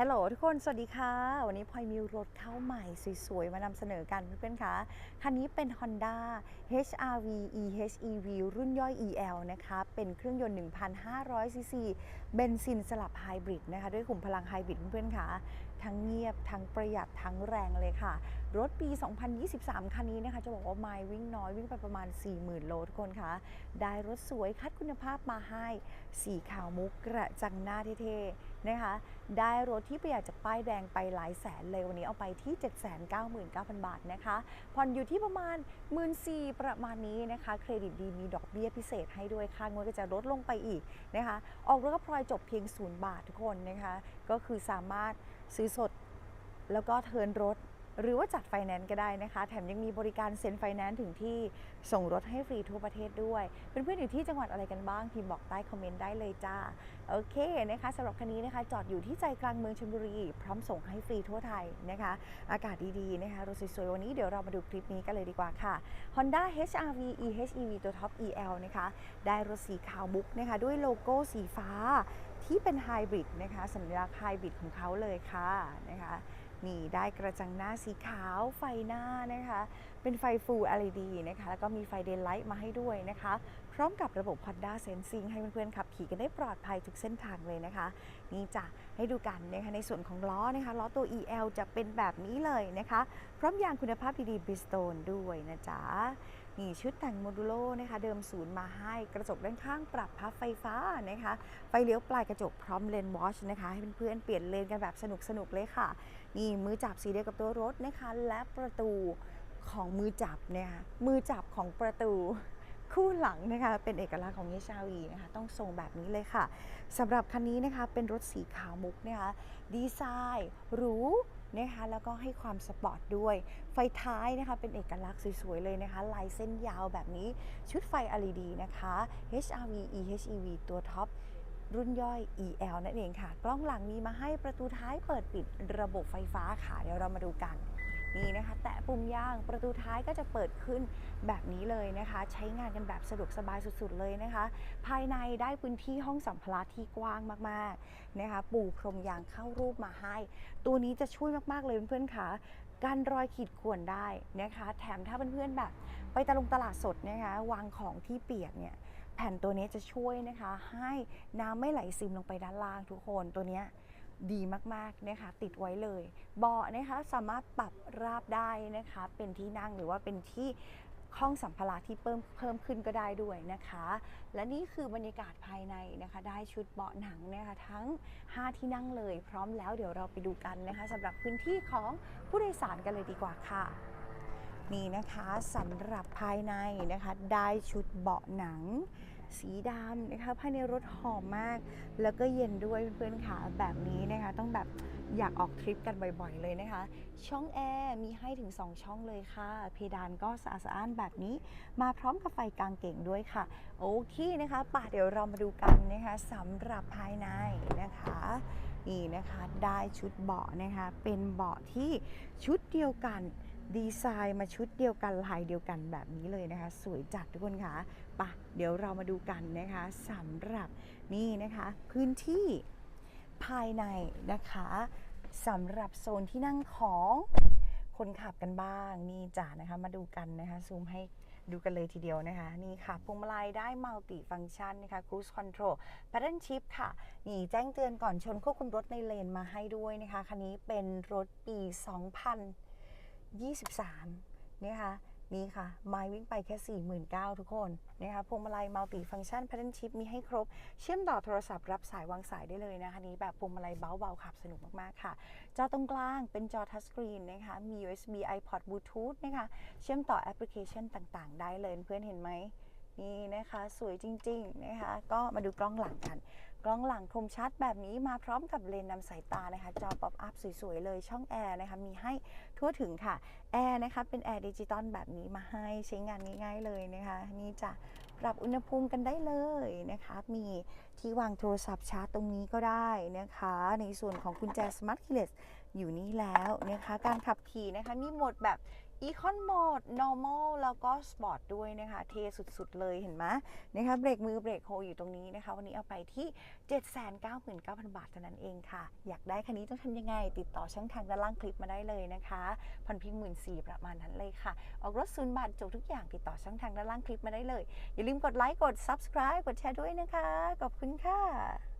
ฮัลโหลทุกคน สวัสดีค่ะ วันนี้พลอยมีรถเข้าใหม่สวยๆ มานำเสนอกันเพื่อนๆคะคันนี้เป็น Honda HRV EHEV รุ่นย่อย EL นะคะ เป็นเครื่องยนต์ 1,500ซีซีเบนซินสลับไฮบริดนะคะ ด้วยขุมพลังไฮบริดเพื่อนๆคะ ทั้งเงียบ ทั้งประหยัดทั้งแรงเลยค่ะ รถปี 2023 คันนี้นะคะ จะบอกว่าไมล์วิ่งน้อยวิ่งไปประมาณ 40,000 โลทุกคนคะได้รถสวยคัดคุณภาพมาให้สีขาวมุกกระจังหน้าเท่ๆนะคะ ได้รถที่ประหยัดจากป้ายแดงไปหลายแสนเลยวันนี้เอาไปที่ 799,000 บาทนะคะผ่อนอยู่ที่ประมาณ 1 4 0 0 0ประมาณนี้นะคะ เครดิตดีมีดอกเบี้ยพิเศษให้ด้วยค่างวดก็จะลดลงไปอีกนะคะ ออกรถก็พลอยจบเพียง 0 บาททุกคนนะคะ ก็คือสามารถ ซื้อสด แล้วก็เทินรถ หรือว่าจัดไฟแนนซ์ก็ได้นะคะ แถมยังมีบริการเซ็นไฟแนนซ์ถึงที่ส่งรถให้ฟรีทั่วประเทศด้วย เพื่อนๆอยู่ที่จังหวัดอะไรกันบ้างพิมพ์บอกใต้คอมเมนต์ได้เลยจ้า โอเคนะคะสำหรับคันนี้นะคะ จอดอยู่ที่ใจกลางเมืองชลบุรี พร้อมส่งให้ฟรีทั่วไทยนะคะ อากาศดีๆนะคะรถสวยๆวันนี้เดี๋ยวเรามาดูคลิปนี้กันเลยดีกว่าค่ะ Honda HRV EHEV ตัวท็อป EL นะคะได้รถสีขาวมุกนะคะด้วยโลโก้สีฟ้า ที่เป็นไฮบริดนะคะสัญลักษณ์ไฮบริดของเขาเลยค่ะนะคะนี่ได้กระจังหน้าสีขาวไฟหน้านะคะ เป็นไฟ Full LED นะคะ แล้วก็มีไฟเดนไลท์มาให้ด้วยนะคะ พร้อมกับระบบ Honda Sensing ให้เพื่อนๆขับขี่กันได้ปลอดภัยทุกเส้นทางเลยนะคะ นี่จะให้ดูกันนะคะในส่วนของล้อนะคะ ล้อตัว EL จะเป็นแบบนี้เลยนะคะ พร้อมยางคุณภาพดีๆ Bridgestone ด้วยนะจ๊ะ นี่ชุดแต่งโมดูโลนะคะเดิมศูนย์มาให้กระจกด้านข้างปรับพับไฟฟ้านะคะไฟเลี้ยวปลายกระจกพร้อมเลนวอชนะคะให้เพื่อนๆเปลี่ยนเลนกันแบบสนุกๆเลยค่ะ นี่มือจับสีเดียวกับตัวรถนะคะ และประตูของมือจับเนี่ยมือจับของประตูคู่หลังนะคะเป็นเอกลักษณ์ของ HRV นะคะต้องทรงแบบนี้เลยค่ะสำหรับคันนี้นะคะเป็นรถสีขาวมุกนะคะดีไซน์หรู นะคะแล้วก็ให้ความสปอร์ตด้วย ไฟท้ายนะคะเป็นเอกลักษณ์สวยๆเลยนะคะ ลายเส้นยาวแบบนี้ชุดไฟ LED นะคะ HRV EHEV ตัวท็อปรุ่นย่อย EL นั่นเองค่ะ กล้องหลังมีมาให้ประตูท้ายเปิดปิดระบบไฟฟ้าค่ะ เดี๋ยวเรามาดูกัน นี่นะคะ แตะปุ่มย่างประตูท้ายก็จะเปิดขึ้นแบบนี้เลยนะคะ ใช้งานกันแบบสะดวกสบายสุดๆเลยนะคะ ภายในได้พื้นที่ห้องสัมภาระที่กว้างมากๆนะคะ ปูพรมยางเข้ารูปมาให้ ตัวนี้จะช่วยมากๆเลยเพื่อนๆค่ะการรอยขีดข่วนได้นะคะ แถมถ้าเพื่อนๆแบบ ไปตะลงตลาดสดนะคะ วางของที่เปียกเนี่ยแผ่นตัวนี้จะช่วยนะคะ ให้น้ำไม่ไหลซึมลงไปด้านล่างทุกคนตัวเนี้ย ดีมากๆนะคะติดไว้เลย เบาะนะคะสามารถปรับราบได้นะคะเป็นที่นั่งหรือว่าเป็นที่ห้องสัมภาระที่เพิ่มเพิ่มขึ้นก็ได้ด้วยนะคะ และนี่คือบรรยากาศภายในนะคะ ได้ชุดเบาะหนังนะคะทั้ง 5 ที่นั่งเลย พร้อมแล้วเดี๋ยวเราไปดูกันนะคะสำหรับพื้นที่ของผู้โดยสารกันเลยดีกว่าค่ะนี่นะคะสำหรับภายในนะคะได้ชุดเบาะหนัง สีดำนะคะภายในรถหอมมาก แล้วก็เย็นด้วยเพื่อนๆค่ะแบบนี้นะคะต้องแบบอยากออกทริปกันบ่อยๆเลยนะคะ ช่องแอร์มีให้ถึง 2 ช่องเลยค่ะ เพดานก็สะอาดสะอ้านแบบนี้ มาพร้อมกับไฟกลางเก่งด้วยค่ะ โอเคนะคะป่ะเดี๋ยวเรามาดูกันนะคะสำหรับภายในนะคะนี่นะคะได้ชุดเบาะนะคะเป็นเบาะที่ชุดเดียวกัน ดีไซน์มาชุดเดียวกันลายเดียวกันแบบนี้เลยนะคะ สวยจัดทุกคนคะปะเดี๋ยวเรามาดูกันนะคะสำหรับนี่นะคะ พื้นที่ภายในนะคะสำหรับโซนที่นั่งของคนขับกันบ้างนี่จ้ะนะคะมาดูกันนะคะซูมให้ดูกันเลยทีเดียวนะคะ นี่ค่ะพวงมาลัยได้มัลติฟัง c t ชันนะคะ Cruise Control Pattern Shift ค่ะ นี่แจ้งเตือนก่อนชนควบคุมรถในเลนมาให้ด้วยนะคะ คันนี้เป็นรถปี 2023นะคะนี่ค่ะไมล์วิ่งไปแค่ 49,000 ทุกคนนะคะพวงมาลัยมัลติฟัง c t ชัน Pattern Shift มีให้ครบ เชื่อมต่อโทรศัพท์รับสายวางสายได้เลยนะคะนี้แบบพวงมาลัยเบาๆขับสนุกมาก ๆ ค่ะ จอตรงกลางเป็นจอทัชสกรีนนะคะมี USB iPod Bluetooth นะคะเชื่อมต่อแอปพลิเคชันต่างๆ ได้เลยเพื่อนเห็นไหมนี่นะคะสวยจริง ๆ นะคะก็มาดูกล้องหลังกัน กล้องหลังคมชัดแบบนี้มาพร้อมกับเลนส์นำสายตานะคะ จอป๊อปอัพสวย ๆ เลยช่องแอร์นะคะ มีให้ทั่วถึงค่ะแอร์นะคะ เป็นแอร์ดิจิตอลแบบนี้มาให้ใช้งานง่ายๆเลยนะคะ นี่จะปรับอุณหภูมิกันได้เลยนะคะ มีที่วางโทรศัพท์ชาร์จตรงนี้ก็ได้นะคะ ในส่วนของกุญแจ Smart Keyless อยู่นี่แล้วนะคะ การขับขี่นะคะ มีโหมดแบบ Econ Mode Normal แล้วก็ Sport ด้วยนะคะ เทสุดๆเลยเห็นไหมนะคะเบรกมือเบรกโฮอยู่ตรงนี้นะคะ วันนี้เอาไปที่ 799,000 บาทเท่านั้นเองค่ะ อยากได้คันนี้ต้องทำยังไง ติดต่อช่องทางด้านล่างคลิปมาได้เลยนะคะผ่อนพียงหมื่นสี่ประมาณนั้นเลยค่ะ ออกรถศูนย์บาทจบทุกอย่างติดต่อช่องทางด้านล่างคลิปมาได้เลย อย่าลืมกดไลค์กด subscribe กดแชร์ด้วยนะคะขอบคุณค่ะ